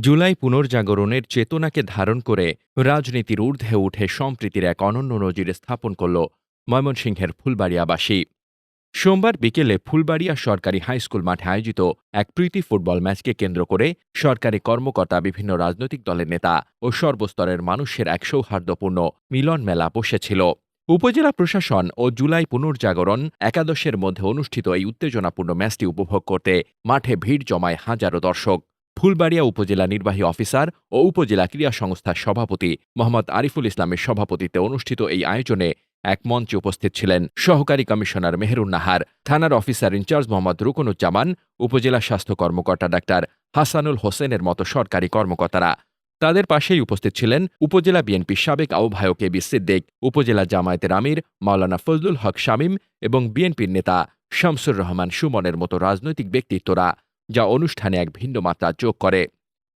জুলাই পুনর্জাগরণের চেতনাকে ধারণ করে রাজনীতির ঊর্ধ্বে উঠে সম্প্রীতির এক অনন্য নজির স্থাপন করল ময়মনসিংহের ফুলবাড়িয়াবাসী। সোমবার বিকেলে ফুলবাড়িয়া সরকারি হাইস্কুল মাঠে আয়োজিত এক প্রীতি ফুটবল ম্যাচকে কেন্দ্র করে সরকারি কর্মকর্তা বিভিন্ন রাজনৈতিক দলের নেতা ও সর্বস্তরের মানুষের এক সৌহার্দ্যপূর্ণ মিলন মেলা বসেছিল। উপজেলা প্রশাসন ও জুলাই পুনর্জাগরণ একাদশের মধ্যে অনুষ্ঠিত এই উত্তেজনাপূর্ণ ম্যাচটি উপভোগ করতে মাঠে ভিড় জমায় হাজারো দর্শক। ফুলবাড়িয়া উপজেলা নির্বাহী অফিসার ও উপজেলা ক্রীড়া সংস্থার সভাপতি মোহাম্মদ আরিফুল ইসলামের সভাপতিত্বে অনুষ্ঠিত এই আয়োজনে এক মঞ্চে উপস্থিত ছিলেন সহকারী কমিশনার মেহেরুন নাহার, থানার অফিসার ইনচার্জ মোহাম্মদ রুকনুজ্জামান, উপজেলা স্বাস্থ্য কর্মকর্তা ডাক্তার হাসানুল হোসেনের মতো সরকারি কর্মকর্তারা। তাদের পাশেই উপস্থিত ছিলেন উপজেলা বিএনপির সাবেক আহ্বায়ক বি সিদ্দিক, উপজেলা জামায়াতের আমির মাওলানা ফজলুল হক শামীম এবং বিএনপির নেতা শামসুর রহমান সুমনের মতো রাজনৈতিক ব্যক্তিত্বরা। যা অনুষ্ঠানে এক ভিন্ন মাত্রা যোগ করে।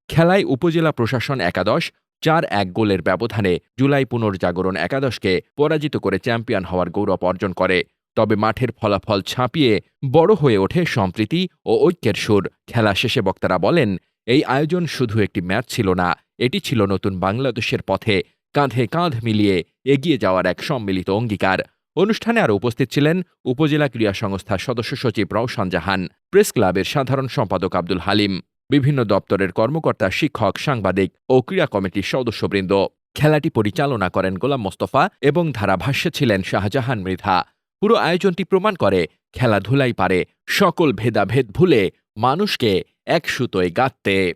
খেলায় উপজেলা প্রশাসন একাদশ, চার এক গোলের ব্যবধানে জুলাই পুনর্জাগরণ একাদশকে পরাজিত করে চ্যাম্পিয়ন হওয়ার গৌরব অর্জন করে। তবে মাঠের ফলাফল ছাপিয়ে বড় হয়ে ওঠে সম্প্রীতি ও ঐক্যের সুর। খেলা শেষে বক্তারা বলেন, এই আয়োজন শুধু একটি ম্যাচ ছিল না, এটি ছিল নতুন বাংলাদেশের পথে কাঁধে কাঁধ মিলিয়ে এগিয়ে যাওয়ার এক সম্মিলিত অঙ্গীকার। অনুষ্ঠানে আরও উপস্থিত ছিলেন উপজেলা ক্রীড়া সংস্থার সদস্য সচিব রওশান জাহান। প্রেস ক্লাবের সাধারণ সম্পাদক আব্দুল হালিম, বিভিন্ন দপ্তরের কর্মকর্তা, শিক্ষক, সাংবাদিক ও ক্রীড়া কমিটির সদস্যবৃন্দ। খেলাটি পরিচালনা করেন গোলাম মোস্তফা এবং ধারাভাষ্যে ছিলেন শাহজাহান মৃধা। পুরো আয়োজনটি প্রমাণ করে, খেলাধুলাই পারে সকল ভেদাভেদ ভুলে মানুষকে এক সুতোয় গাঁথতে।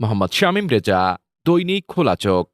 মোহাম্মদ শামীম রেজা, দৈনিক খোলা চোখ।